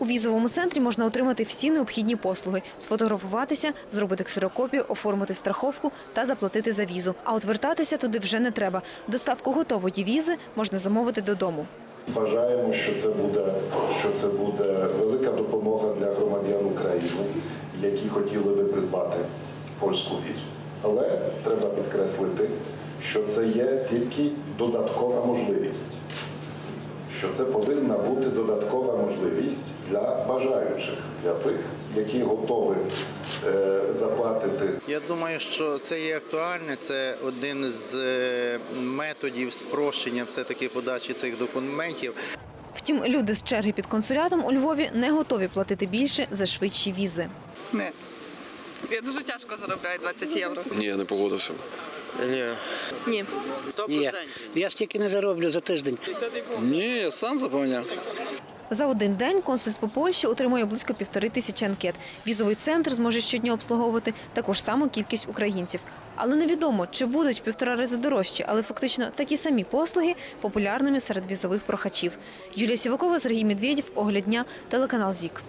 У візовому центрі можна отримати всі необхідні послуги: сфотографуватися, зробити ксерокопію, оформити страховку та заплатити за візу. А от вертатися туди вже не треба. Доставку готової візи можна замовити додому. Вважаємо, що це буде, що це буде велика допомога для громадян України, які хотіли би придбати польську візу. Але треба підкреслити, що це є тільки додаткова можливість. Що це повинна бути додаткова можливість для бажаючих, для тих, які готові е, заплатити Я думаю, що це є актуальне. Це один з е, методів спрощення все-таки подачі цих документів. Втім, люди з черги під консулятом у Львові не готові платити більше за швидші візи. Не. Я дуже тяжко заробляю 20 євро. Ні, я не погодився. Ні. Ні. Ні, я стільки не зароблю за тиждень. Ні, я сам заповняв. За один день консульство Польщі отримує близько півтори тисячі анкет. Візовий центр зможе щодня обслуговувати таку ж саму кількість українців. Але невідомо, чи будуть півтора рази дорожчі, але фактично такі самі послуги популярними серед візових прохачів. Юлія Сівакова, Сергій Медведєв, Огляд дня, телеканал ЗІК.